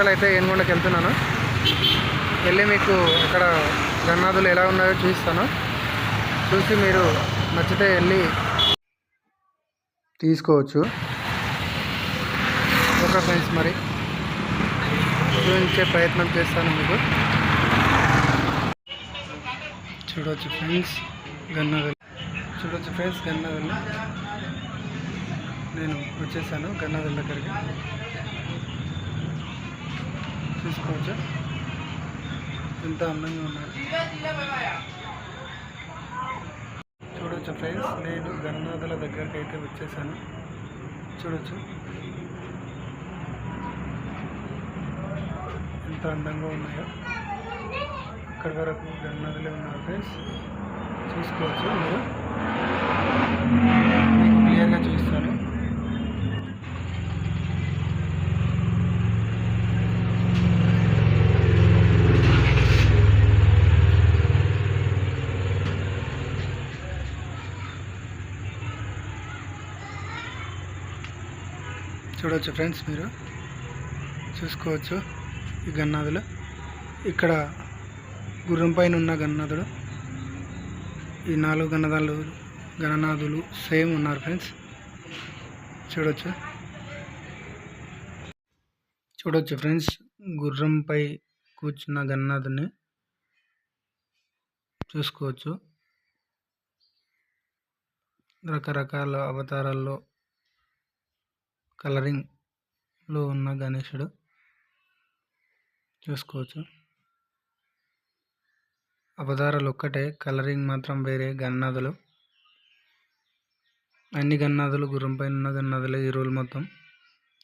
నిమిషాలు అయితే ఏనుగుండకి వెళ్తున్నాను. వెళ్ళి మీకు అక్కడ గన్నాదులు ఎలా ఉన్నాయో చూపిస్తాను. చూసి మీరు నచ్చితే వెళ్ళి తీసుకోవచ్చు. ఓకే ఫ్రెండ్స్ మరి. చూపించే ప్రయత్నం చేస్తాను మీకు. చూడవచ్చు ఫ్రెండ్స్ గన్నవెల్లి చూడవచ్చు ఫ్రెండ్స్ గన్నవెల్లి నేను వచ్చేసాను గన్నవెల్లి దగ్గరికి. చూసుకోవచ్చు ఎంత అందంగా ఉన్నారు చూడవచ్చు ఫ్రెండ్స్ నేను గన్నదుల దగ్గరికి అయితే వచ్చేసాను. చూడొచ్చు. ఎంత అందంగా ఉన్నాయో. అక్కడి వరకు గన్నదులే ఉన్నారు ఫ్రెండ్స్. చూసుకోవచ్చు మీరు మీకు క్లియర్గా చూపిస్తాను చూడవచ్చు ఫ్రెండ్స్ మీరు. చూసుకోవచ్చు ఈ గన్నాదులు. ఇక్కడ గుర్రం పైన ఉన్న గన్నాదుడు ఈ నాలుగు గన్నదాలు గణనాథులు సేమ్ ఉన్నారు ఫ్రెండ్స్. చూడొచ్చు. చూడొచ్చు ఫ్రెండ్స్ గుర్రంపై కూర్చున్న గన్నాథుని చూసుకోవచ్చు. రకరకాల అవతారాల్లో కలరింగ్లో ఉన్న గణేశుడు చూసుకోవచ్చు. అవతారాలు ఒక్కటే కలరింగ్ మాత్రం వేరే గన్నాదులు అన్ని గన్నాదులు గుర్రం పైన ఉన్న గన్నాదులే ఈ రోజు మొత్తం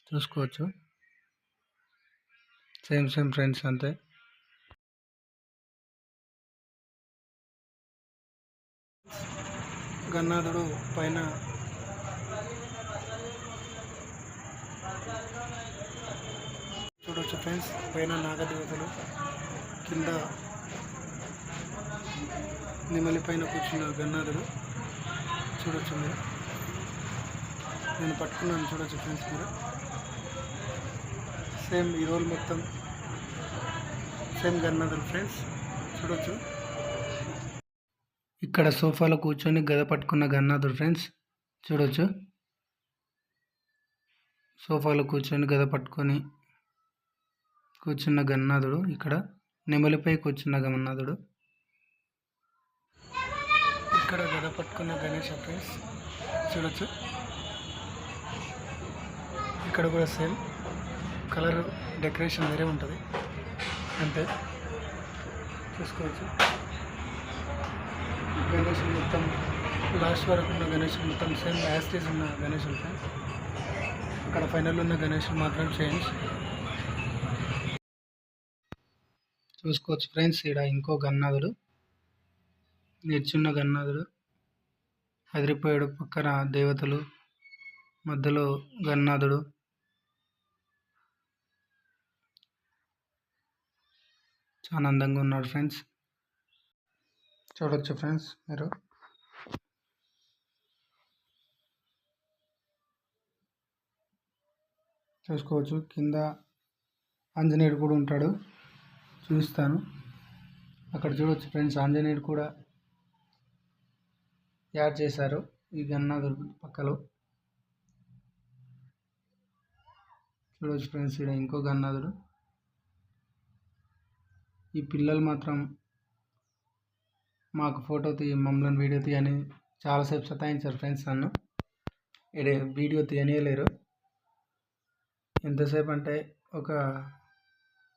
చూసుకోవచ్చు. సేమ్ సేమ్ ఫ్రెండ్స్ అంతే. గన్నాథుడు పైన చూడవచ్చు ఫ్రెండ్స్. పైన నాగదేవతలు కింద నెమలి పైన కూర్చున్న గన్నాదుడు చూడొచ్చు మీరు. నేను పట్టుకున్నాను చూడొచ్చు ఫ్రెండ్స్ మీరు. సేమ్ ఈ రోల్ మొత్తం సేమ్ గన్నాదులు ఫ్రెండ్స్. చూడొచ్చు. ఇక్కడ సోఫాలో కూర్చొని గద పట్టుకున్న గన్నాథుడు ఫ్రెండ్స్. చూడొచ్చు. సోఫాలో కూర్చొని గద పట్టుకొని కూర్చున్న గన్నాథుడు ఇక్కడ. నెమలిపై కూర్చున్న గమన్నాథుడు ఇక్కడ గద పట్టుకున్న గణేష్ ఫ్రెండ్స్ చూడొచ్చు. ఇక్కడ కూడా సేమ్. కలర్ డెకరేషన్ వేరే ఉంటుంది. అంతే. చూసుకోవచ్చు. గణేష్ మొత్తం లాస్ట్ వరకు ఉన్న గణేష్ మొత్తం సేమ్ యాస్టేజ్ ఉన్న గణేష్ ఫ్రెండ్స్ అక్కడ ఫైనల్ ఉన్న గణేష్ మాత్రం చేంజ్. చూసుకోవచ్చు ఫ్రెండ్స్. ఇక్కడ ఇంకో గన్నాథుడు నిల్చున్న గన్నాథుడు అదిరిపోయాడు పక్కన దేవతలు. మధ్యలో గన్నాథుడు చాలా అందంగా ఉన్నాడు ఫ్రెండ్స్. చూడొచ్చు ఫ్రెండ్స్ మీరు. చూసుకోవచ్చు. కింద ఆంజనేయుడు కూడా ఉంటాడు. చూపిస్తాను అక్కడ చూడవచ్చు ఫ్రెండ్స్ ఆంజనేయుడు కూడా యాడ్ చేశారు. ఈ గన్నాథుడు పక్కలో. చూడవచ్చు ఫ్రెండ్స్ ఇక్కడ ఇంకో గన్నాథుడు ఈ పిల్లలు మాత్రం మాకు ఫోటో తీ మమ్మల్ని వీడియో తీయని చాలాసేపు సతాయించారు ఫ్రెండ్స్ నన్ను. ఇక్కడ వీడియో తీయనియలేరు ఎంతసేపు అంటే ఒక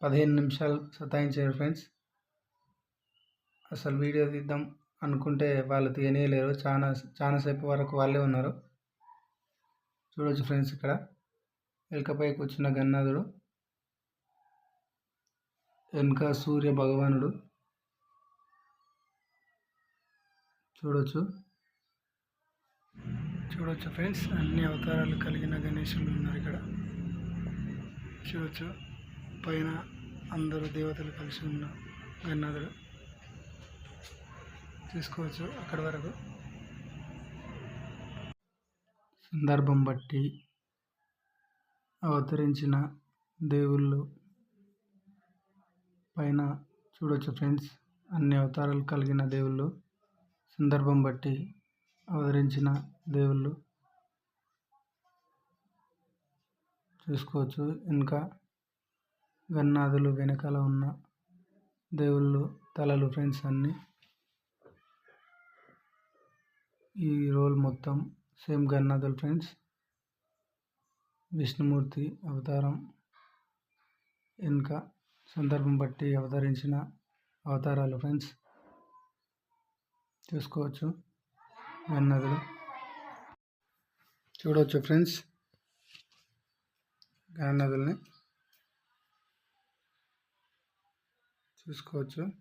పదిహేను నిమిషాలు సతాయించారు ఫ్రెండ్స్. అసలు వీడియో తీద్దాం అనుకుంటే వాళ్ళు తీయనేయలేరు చాలా చాలాసేపు వరకు వాళ్ళే ఉన్నారు. చూడవచ్చు ఫ్రెండ్స్ ఇక్కడ. ఎలకపై కూర్చున్న గన్నాథుడు వెనుక సూర్య భగవానుడు. చూడొచ్చు. చూడొచ్చు ఫ్రెండ్స్ అన్ని అవతారాలు కలిగిన గణేశులు ఉన్నారు ఇక్కడ. చూడొచ్చు. పైన అందరూ దేవతలు కలిసి ఉన్న గన్నాథుడు చూసుకోవచ్చు అక్కడి వరకు. సందర్భం బట్టి అవతరించిన దేవుళ్ళు పైన చూడొచ్చు ఫ్రెండ్స్ అన్ని అవతారాలు కలిగిన దేవుళ్ళు. సందర్భం బట్టి అవతరించిన దేవుళ్ళు. చూసుకోవచ్చు. ఇంకా గన్నాదులు వెనకాల ఉన్న దేవుళ్ళు తలలు ఫ్రెండ్స్ అన్నీ ఈ రోల్ మొత్తం సేమ్ గన్నాథులు ఫ్రెండ్స్ విష్ణుమూర్తి అవతారం ఇంకా సందర్భం బట్టి అవతరించిన అవతారాలు ఫ్రెండ్స్ చూసుకోవచ్చు గన్నదులు చూడవచ్చు ఫ్రెండ్స్ గన్నదుల్ని చూసుకోవచ్చు.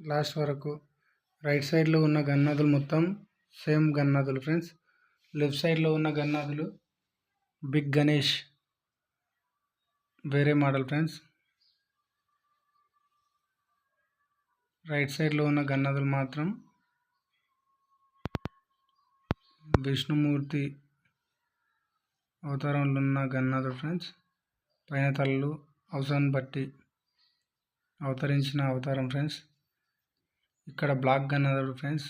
లాస్ట్ వరకు రైట్ సైడ్లో ఉన్న గన్నదులు మొత్తం సేమ్ గన్నదులు ఫ్రెండ్స్. లెఫ్ట్ సైడ్లో ఉన్న గన్నదులు బిగ్ గణేష్. వేరే మోడల్ ఫ్రెండ్స్. రైట్ సైడ్లో ఉన్న గన్నదులు మాత్రం విష్ణుమూర్తి అవతారంలో ఉన్న గన్నదులు ఫ్రెండ్స్. పైన తలలు అవసరాన్ని బట్టి అవతరించిన అవతారం ఫ్రెండ్స్. ఇక్కడ బ్లాక్ గన్నదుడు ఫ్రెండ్స్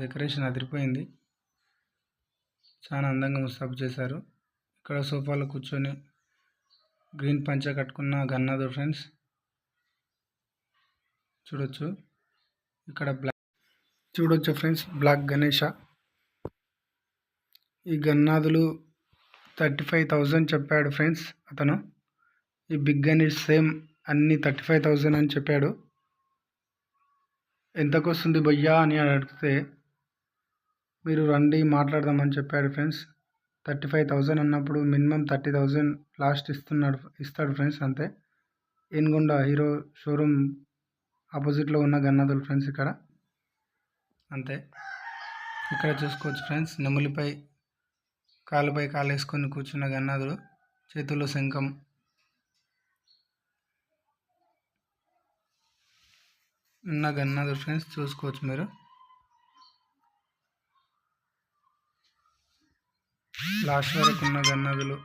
డెకరేషన్ అదిరిపోయింది. చాలా అందంగా ముస్తాబు చేశారు. ఇక్కడ సోఫాలో కూర్చొని గ్రీన్ పంచ కట్టుకున్న గన్నాదుడు ఫ్రెండ్స్. చూడొచ్చు. ఇక్కడ బ్లాక్ చూడొచ్చు ఫ్రెండ్స్ బ్లాక్ గణేష. ఈ గన్నాదులు థర్టీ ఫైవ్ థౌజండ్ చెప్పాడు ఫ్రెండ్స్ అతను. ఈ బిగ్ గణేష్ సేమ్ అన్ని థర్టీ ఫైవ్ థౌజండ్ అని చెప్పాడు. ఎంతకు వస్తుంది భయ్యా? అని అడిగితే మీరు రండి మాట్లాడదామని చెప్పాడు ఫ్రెండ్స్. థర్టీ ఫైవ్ థౌజండ్ అన్నప్పుడు మినిమం థర్టీ థౌజండ్ లాస్ట్ ఇస్తున్నాడు ఇస్తాడు ఫ్రెండ్స్ అంతే. ఏనుగొండ హీరో షోరూమ్ ఆపోజిట్లో ఉన్న గన్నాదులు ఫ్రెండ్స్ ఇక్కడ. అంతే. ఇక్కడ చూసుకోవచ్చు ఫ్రెండ్స్. నెమలిపై కాలుపై కాలు వేసుకొని కూర్చున్న గన్నాథుడు చేతుల్లో శంఖం ఉన్న గన్నాదులు ఫ్రెండ్స్ చూసుకోవచ్చు మీరు. లాస్ట్ వరకు ఉన్న గన్నదులు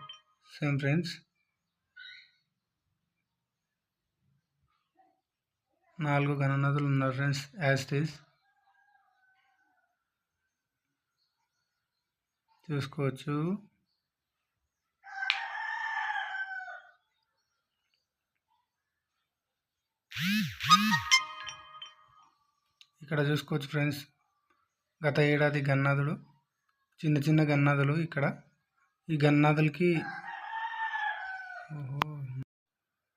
సేమ్ ఫ్రెండ్స్ నాలుగు గణనదులు ఉన్నారు ఫ్రెండ్స్ యాజ్ టీస్ చూసుకోవచ్చు. ఇక్కడ చూసుకోవచ్చు ఫ్రెండ్స్. గత ఏడాది గన్నాదుడు చిన్న చిన్న గన్నాదులు ఇక్కడ. ఈ గన్నాదులకి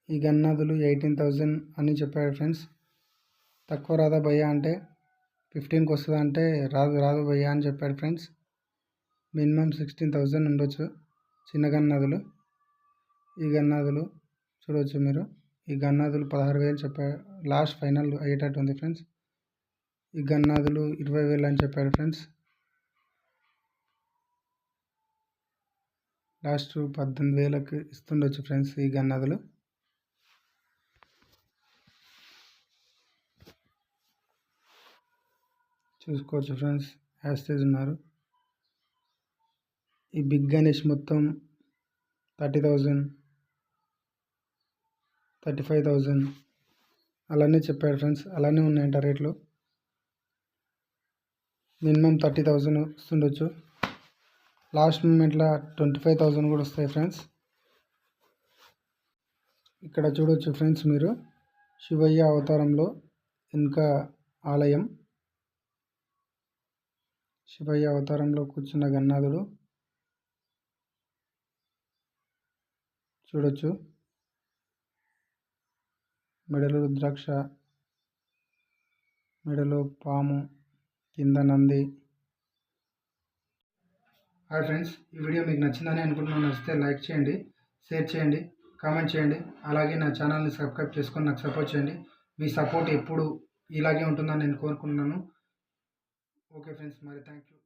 ఈ గన్నాదులు ఎయిటీన్ థౌజండ్ అని చెప్పాడు ఫ్రెండ్స్. తక్కువ రాదా భయ్యా అంటే ఫిఫ్టీన్కి వస్తుందా అంటే రాదు రాదు భయ్యా అని చెప్పాడు ఫ్రెండ్స్. మినిమం సిక్స్టీన్ థౌజండ్ ఉండొచ్చు చిన్న గన్నాదులు. ఈ గన్నాదులు చూడవచ్చు మీరు. ఈ గన్నాదులు పదహారు వేలు చెప్పాడు లాస్ట్ ఫైనల్ అయ్యేటట్టు ఉంది ఫ్రెండ్స్. ఈ గన్నాదులు ఇరవై వేలు అని చెప్పాడు ఫ్రెండ్స్. లాస్ట్ పద్దెనిమిది వేలకు ఇస్తుండొచ్చు ఫ్రెండ్స్ ఈ గన్నాదులు. చూసుకోవచ్చు ఫ్రెండ్స్ యాస్టేజ్ ఉన్నారు. ఈ బిగ్ గణేష్ మొత్తం thirty thousand thirty five thousand అలానే చెప్పాడు ఫ్రెండ్స్ అలానే ఉన్నాయంట రేట్లు. మినిమం థర్టీ థౌజండ్ వస్తుండొచ్చు. లాస్ట్ మూమెంట్లో ట్వంటీ ఫైవ్ థౌజండ్ కూడా వస్తాయి ఫ్రెండ్స్. ఇక్కడ చూడవచ్చు ఫ్రెండ్స్ మీరు. శివయ్య అవతారంలో ఇంకా ఆలయం. శివయ్య అవతారంలో కూర్చున్న గన్నాథుడు. చూడొచ్చు. మెడలో రుద్రాక్ష మెడలో పాము. కింద నంది. హాయ్ ఫ్రెండ్స్ ఈ వీడియో మీకు నచ్చిందని అనుకుంటున్నాను. నచ్చితే లైక్ చేయండి షేర్ చేయండి కామెంట్ చేయండి. అలాగే నా ఛానల్ని సబ్స్క్రైబ్ చేసుకొని నాకు సపోర్ట్ చేయండి. మీ సపోర్ట్ ఎప్పుడు ఇలాగే ఉంటుందని నేను కోరుకుంటున్నాను. ఓకే ఫ్రెండ్స్ మరి థ్యాంక్ యూ